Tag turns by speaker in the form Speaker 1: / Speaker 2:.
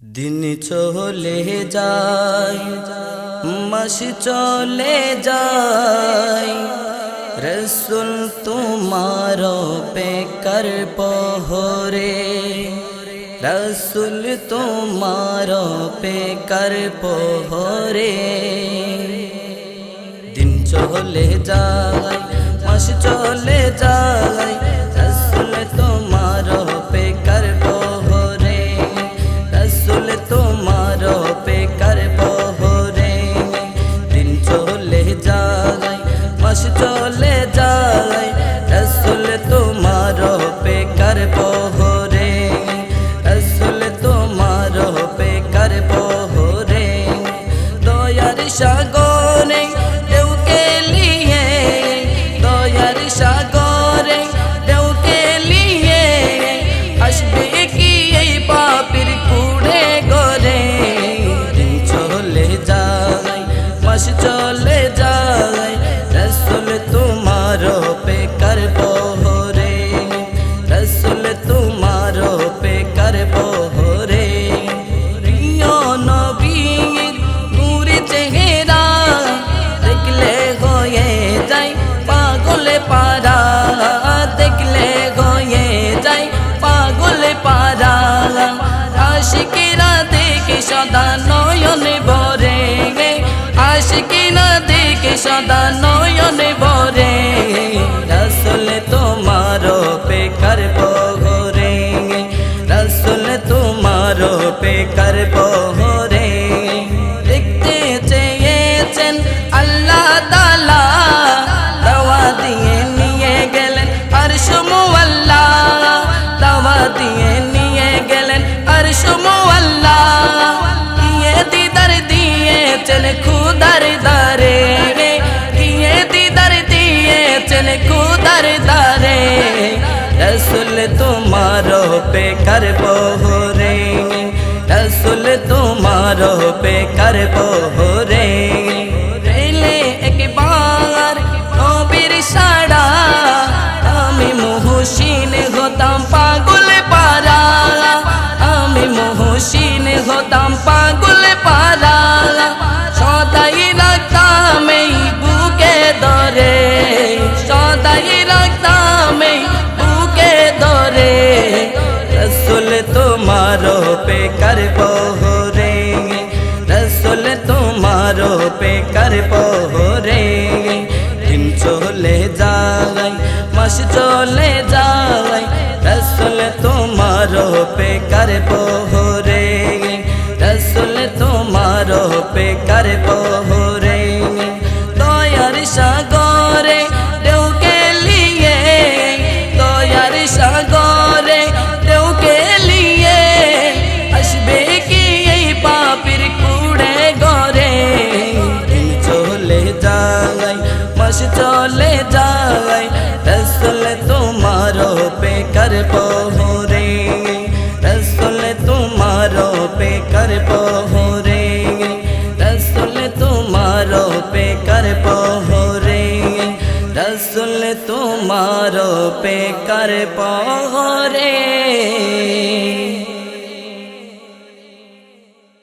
Speaker 1: দিন চলে যায়, মাস চলে যায়, রসুল তোমার পেকর পহরে, রসুল তোমার পেকর পহরে। দিন চলে যায়, মাস চলে যায় morning. আশিকিরা দেখি সদা নয়নে ভরে আশিকিরা দেখি সদা নয়নে ভরে রসলে তোমার চলে খুদার দারে রসুল তোমার পে করব রে রসুল তোমার পে করব पे कर पोरेंगे रसुल तुम्हारो पे कर पोरेंगे दिन चोले जाए मश चोले जाए रसुल तुम्हारो पे कर पोरेंगे रसुल तुम्हारो पे कर পে কর পরে